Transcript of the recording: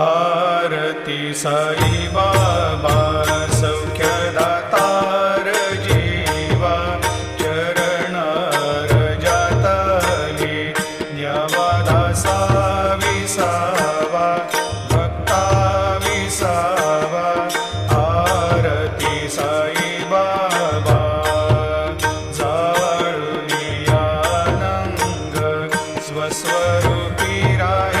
आरति सायबाबा सौख्यदा तारजीवा चरणजाताले ज्ञवदासा विसावा भक्ता विसा वा आरती सा ऐबावा साव्यानङ्गस्वरूपि राय